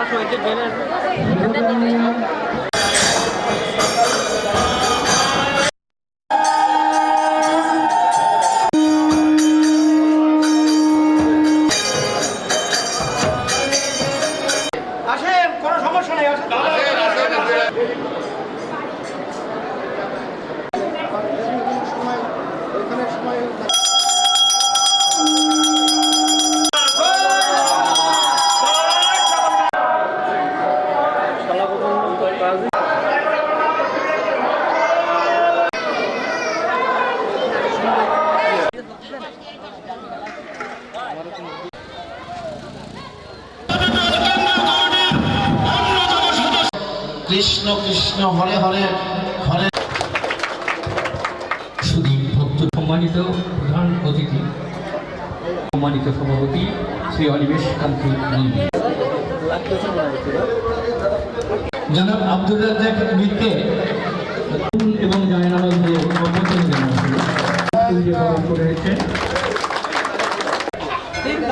আসেন কৃষ্ণ কৃষ্ণ হরে হরে হরে। শুধু ভক্ত। সম্মানিত প্রধান অতিথি সম্মানিত সভাপতি শ্রী অনিমেষ কান্তি নন্দী। জনাব আব্দুল রাজ্জাক মিত্রে। এবং জায়নামাজে সম্বোধন জানাচ্ছিল যে হয়েছে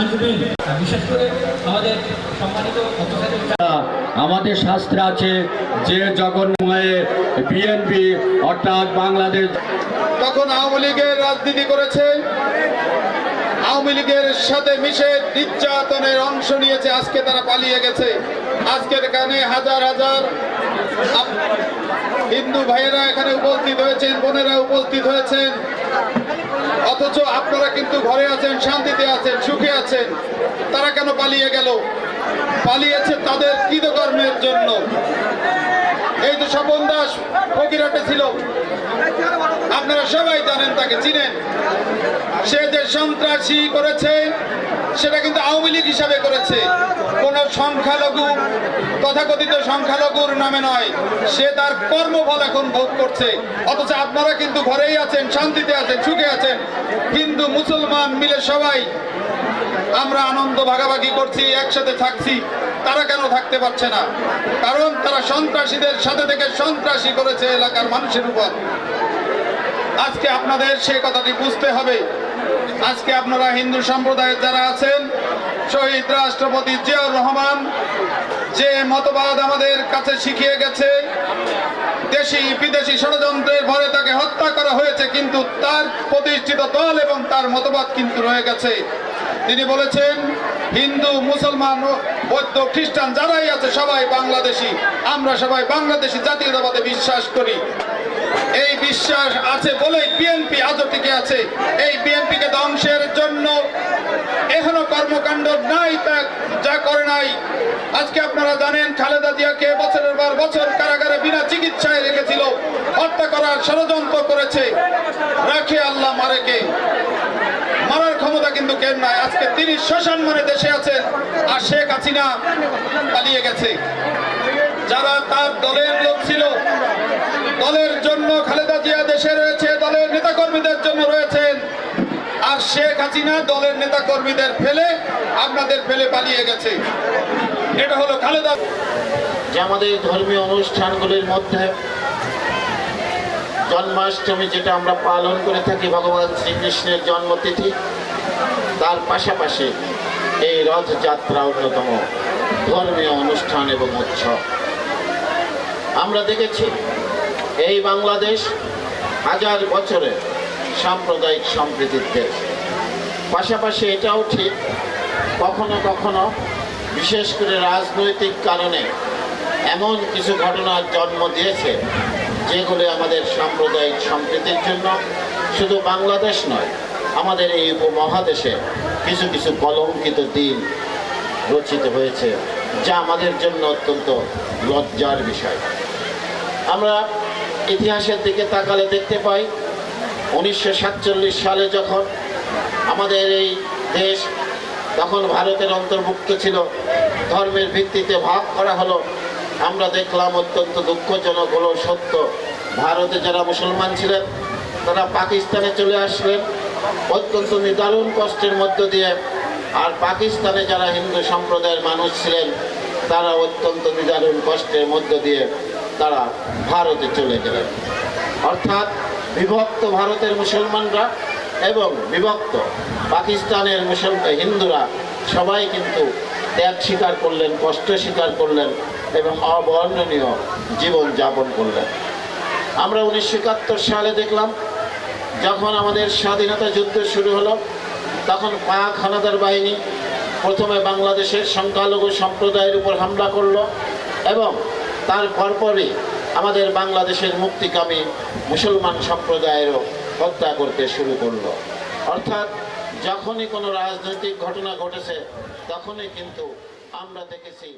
আসবেন বিশেষ করে আমাদের সম্মানিত আমাদের শাস্ত্রে আছে যে জগন্ময়ে বিএনপি অর্থাৎ বাংলাদেশ তখন আওয়ামী লীগের রাজনীতি করেছে। আওয়ামী লীগের সাথে মিশে নির্যাতনের অংশ নিয়েছে আজকে তারা পালিয়ে গেছে। আজকের এখানে হাজার হাজার হিন্দু ভাইয়েরা এখানে উপস্থিত হয়েছেন বোনেরা উপস্থিত হয়েছেন। অথচ আপনারা কিন্তু ঘরে আছেন, শান্তিতে আছেন, সুখে আছেন। তারা কেন পালিয়ে গেল? পালিয়েছে তাদের কৃতকর্মের জন্য। এই তো স্বপন দাস ফকিরাটে ছিল, আপনারা সবাই জানেন, তাকে চিনেন। সে যে সন্ত্রাসী করেছে, সেটা কিন্তু আওয়ামী লীগ হিসাবে করেছে। কোন সংখ্যালঘু, তথাকথিত সংখ্যালঘুর নামে নয়। সে তার কর্মফল এখন ভোগ করছে। অথচ আপনারা কিন্তু ঘরেই আছেন, শান্তিতে আছেন, সুখে আছেন। হিন্দু, মুসলমান মিলে সবাই আমরা আনন্দ ভাগাভাগি করছি, একসাথে থাকছি। তারা কেন থাকতে পারছে না? কারণ তারা সন্ত্রাসীদের সাথে থেকে সন্ত্রাসী করেছে এলাকার মানুষের উপর। আজকে আপনাদের সে কথাটি বুঝতে হবে। আজকে আপনারা হিন্দু সম্প্রদায়ের যারা আছেন শহীদ রাষ্ট্রপতি জিয়াউর রহমান যে মতবাদ আমাদের কাছে শিখিয়ে গেছে, দেশি বিদেশি ষড়যন্ত্রের ভরে তাকে হত্যা করা হয়েছে, কিন্তু তার প্রতিষ্ঠিত দল এবং তার মতবাদ কিন্তু রয়ে গেছে। তিনি বলেছেন, হিন্দু, মুসলমান বৌদ্ধ খ্রিস্টান যারাই আছে, সবাই বাংলাদেশি। আমরা সবাই বাংলাদেশি জাতীয়তাবাদে বিশ্বাস করি। এই বিশ্বাস আছে বলেই বিএনপি আজও টিকে আছে। এই বিএনপি কে ধ্বংসের জন্য এখনও কর্মকাণ্ড নাই, তা যা করে নাই। আজকে আপনারা জানেন, খালেদা জিয়াকে বছরের পর বছর কারাগারে বিনা চিকিৎসায় রেখেছিল। হত্যা করার ষড়যন্ত্র করেছে। রাখে আল্লাহ মারেকে। মারার ক্ষমতা কিন্তু কেন নাই। আজকে তিনি মানে দেশে আছেন, আর শেখ হাসিনা পালিয়ে গেছে। যারা তার দলের লোক ছিল দলের জন্য খালেদা জিয়া দেশে রয়েছে দলের নেতাকর্মীদের জন্য রয়েছেন আর শেখ হাসিনা দলের নেতাকর্মীদের ফেলে, আপনাদের ফেলে পালিয়ে গেছে। এটা হলো খালেদা যে আমাদের ধর্মীয় অনুষ্ঠানগুলির মধ্যে জন্মাষ্টমী যেটা আমরা পালন করে থাকি ভগবান শ্রীকৃষ্ণের জন্মতিথি, তার পাশাপাশি এই রথযাত্রা অন্যতম ধর্মীয় অনুষ্ঠান এবং উৎসব। আমরা দেখেছি এই বাংলাদেশ হাজার বছরের সাম্প্রদায়িক সম্প্রীতির দেশ। পাশাপাশি এটাও ঠিক, কখনো কখনো, বিশেষ করে রাজনৈতিক কারণে এমন কিছু ঘটনার জন্ম দিয়েছে, যেগুলি আমাদের সাম্প্রদায়িক সম্প্রীতির জন্য শুধু বাংলাদেশ নয়, আমাদের এই উপমহাদেশে কিছু কিছু কলঙ্কিত দিন রচিত হয়েছে, যা আমাদের জন্য অত্যন্ত লজ্জার বিষয়। আমরা ইতিহাসের দিকে তাকালে দেখতে পাই, উনিশশো সাতচল্লিশ সালে যখন আমাদের এই দেশ, তখন ভারতের অন্তর্ভুক্ত ছিল, ধর্মের ভিত্তিতে ভাগ করা হলো। আমরা দেখলাম অত্যন্ত দুঃখজনক হলো, সত্য। ভারতে যারা মুসলমান ছিলেন, তারা পাকিস্তানে চলে আসলেন। অত্যন্ত নিদারুণ কষ্টের মধ্য দিয়ে। আর পাকিস্তানে যারা হিন্দু সম্প্রদায়ের মানুষ ছিলেন, তারা অত্যন্ত নিদারুণ কষ্টের মধ্য দিয়ে তারা ভারতে চলে গেলেন। অর্থাৎ বিভক্ত ভারতের মুসলমানরা এবং বিভক্ত পাকিস্তানের মুসল হিন্দুরা সবাই কিন্তু ত্যাগ স্বীকার করলেন, কষ্ট স্বীকার করলেন এবং অবর্ণনীয় জীবন যাপন করলেন। আমরা উনিশশো একাত্তর সালে দেখলাম, যখন আমাদের স্বাধীনতা যুদ্ধ শুরু হলো, তখন পাক হানাদার বাহিনী প্রথমে বাংলাদেশের সংখ্যালঘু সম্প্রদায়ের উপর হামলা করল এবং তার পরপরই আমাদের বাংলাদেশের মুক্তিকামী মুসলমান সম্প্রদায়েরও হত্যা করতে শুরু করল। অর্থাৎ যখনই কোনো রাজনৈতিক ঘটনা ঘটেছে, তখনই কিন্তু আমরা দেখেছি